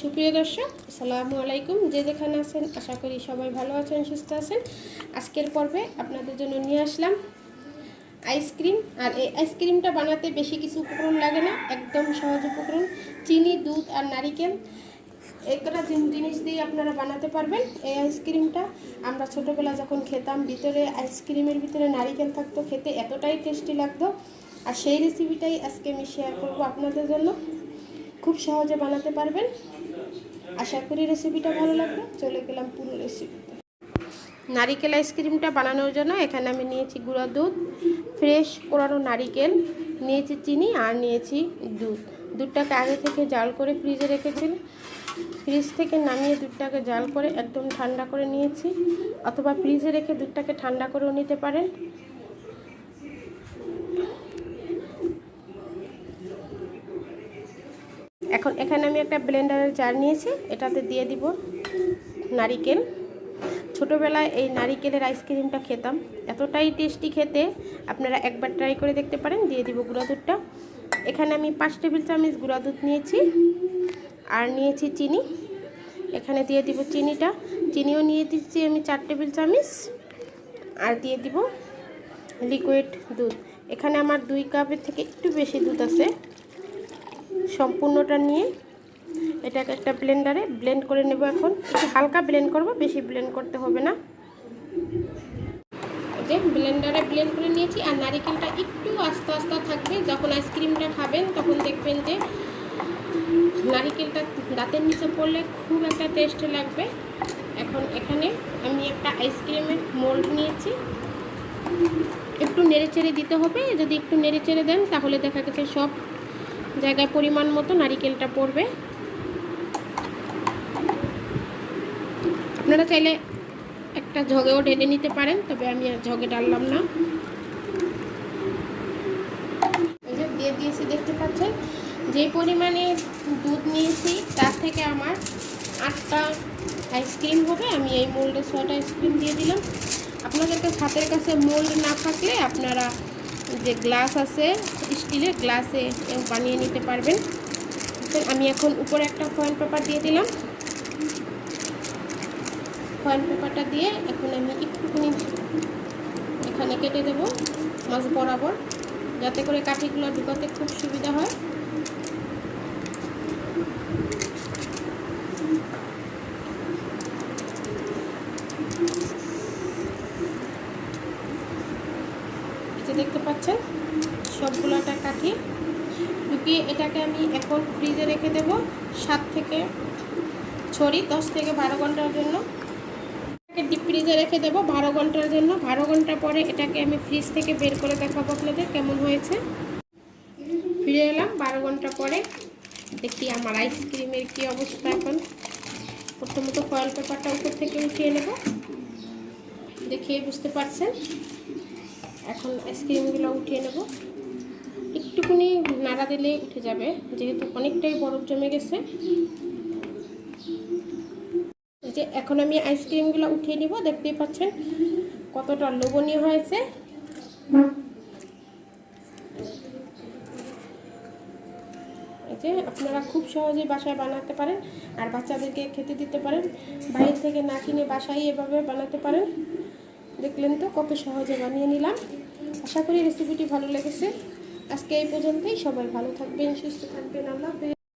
সুপ্রিয় দর্শক, আসসালামু আলাইকুম। যে যেখানে আছেন, আশা করি সবাই ভালো আছেন, সুস্থ আছেন। আজকের পর্বে আপনাদের জন্য নিয়ে আসলাম আইসক্রিম আর এই আইসক্রিমটা বানাতে বেশি কিছু উপকরণ লাগে না, একদম সহজ উপকরণ। চিনি, দুধ আর নারিকেল, এই কটা জিনিস দিয়ে আপনারা বানাতে পারবেন এই আইসক্রিমটা আমরা ছোটোবেলা যখন খেতাম, ভিতরে আইসক্রিমের ভিতরে নারিকেল থাকতো, খেতে এতটাই টেস্টি লাগতো। আর সেই রেসিপিটাই আজকে আমি শেয়ার করব আপনাদের জন্য। খুব সহজে বানাতে পারবেন। আশা করি রেসিপিটা ভালো লাগবে চলে গেলাম পুরো রেসিপিতে নারিকেল আইসক্রিমটা বানানোর জন্য এখানে আমি নিয়েছি গুঁড়া দুধ ফ্রেশ কোরানো নারিকেল, নিয়েছি চিনি আর নিয়েছি দুধ। দুধটাকে আগে থেকে জাল করে ফ্রিজে রেখেছি। ফ্রিজ থেকে নামিয়ে দুধটাকে জাল করে একদম ঠান্ডা করে নিয়েছি। অথবা ফ্রিজে রেখে দুধটাকে ঠান্ডা করেও নিতে পারেন। এখন এখানে আমি একটা ব্লেন্ডারের জার নিয়েছি, এটাতে দিয়ে দিব নারিকেল। ছোটোবেলায় এই নারিকেলের আইসক্রিমটা খেতাম। এতটাই টেস্টি খেতে, আপনারা একবার ট্রাই করে দেখতে পারেন, দিয়ে দিব গুঁড়া দুধটা। এখানে আমি পাঁচ টেবিল চামচ গুঁড়া দুধ নিয়েছি, আর নিয়েছি চিনি। এখানে দিয়ে দিব চিনিটা। চিনিও নিয়ে দিচ্ছি আমি চার টেবিল চামচ, আর দিয়ে দিব লিকুইড দুধ। এখানে আমার দুই কাপের থেকে একটু বেশি দুধ আছে। সম্পূর্ণটা নিয়ে এটাকে একটা ব্লেন্ডারে ব্লেন্ড করে নেব এখন। একটু হালকা ব্লেন্ড করব, বেশি ব্লেন্ড করতে হবে না। যে ব্লেন্ডারে ব্লেন্ড করে নিয়েছি, আর নারিকেলটা একটু আস্তে আস্তে থাকবে। যখন আইসক্রিমটা খাবেন, তখন দেখবেন যে নারিকেলটা দাঁতের নিচে পড়লে খুব একটা টেস্ট লাগবে। এখন এখানে আমি একটা আইসক্রিমের মোল্ড নিয়েছি। একটু নেড়ে চেড়ে দিতে হবে। যদি একটু নেড়ে চেড়ে দেন, তাহলে দেখা গেছে সব জায়গায় পরিমাণ মতো নারিকেলটা পড়বে। আপনারা চাইলে একটা ঝগেও ঢেলে নিতে পারেন, তবে আমি আর ঝগে ডাললাম না। দিয়ে দিয়েছি, দেখতে পাচ্ছেন? যে পরিমাণে দুধ নিয়েছি, তার থেকে আমার আটটা আইসক্রিম হবে। আমি এই মোল্ডে ছটা আইসক্রিম দিয়ে দিলাম। আপনাদের কাছে হাতের কাছে মোল্ড না থাকলে আপনারা যে গ্লাস আছে, স্টিলের গ্লাসে বানিয়ে নিতে পারবেন। আমি এখন উপরে একটা ফয়েল পেপার দিয়ে দিলাম। ফয়েল পেপারটা দিয়ে এখন আমি একটুখানি এখানে কেটে দেব, মাছ বরাবর, যাতে করে কাঠিগুলো ঢুকাতে খুব সুবিধা হয়। দেখতে পাচ্ছেন? সবগুলোটা কাঠি ঢুকিয়ে এটাকে আমি এখন ফ্রিজে রেখে দেব, সাত থেকে ছড়ি দশ থেকে বারো ঘণ্টার জন্য। ডিপ ফ্রিজে রেখে দেবো বারো ঘণ্টার জন্য। বারো ঘণ্টা পরে এটাকে আমি ফ্রিজ থেকে বের করে দেখাবো আপনাদের কেমন হয়েছে। ফিরে এলাম বারো ঘণ্টা পরে। দেখি আমার আইসক্রিমের কি অবস্থা এখন। প্রথমত ফয়েল পেপারটা উপর থেকে উঠিয়ে নেব। দেখিয়ে বুঝতে পারছেন? এখন আইসক্রিমগুলো উঠিয়ে নেব। একটুখানি নাড়া দিলে উঠে যাবে, যেহেতু অনেকটাই বরফ জমে গেছে। যে এখন আমি আইসক্রিমগুলো উঠিয়ে নিব, দেখতেই পাচ্ছেন কতটা লোভনীয় হয়েছে। যে আপনারা খুব সহজেই বাসায় বানাতে পারেন, আর বাচ্চাদেরকে খেতে দিতে পারেন। বাইরে থেকে না কিনে বাসায় এভাবে বানাতে পারেন। দেখলেন তো, কত সহজে বানিয়ে নিলাম। আশা করি রেসিপিটি ভালো লেগেছে। আজকে এই পর্যন্তই। সবাই ভালো থাকবেন, সুস্থ থাকবেন। আল্লাহ।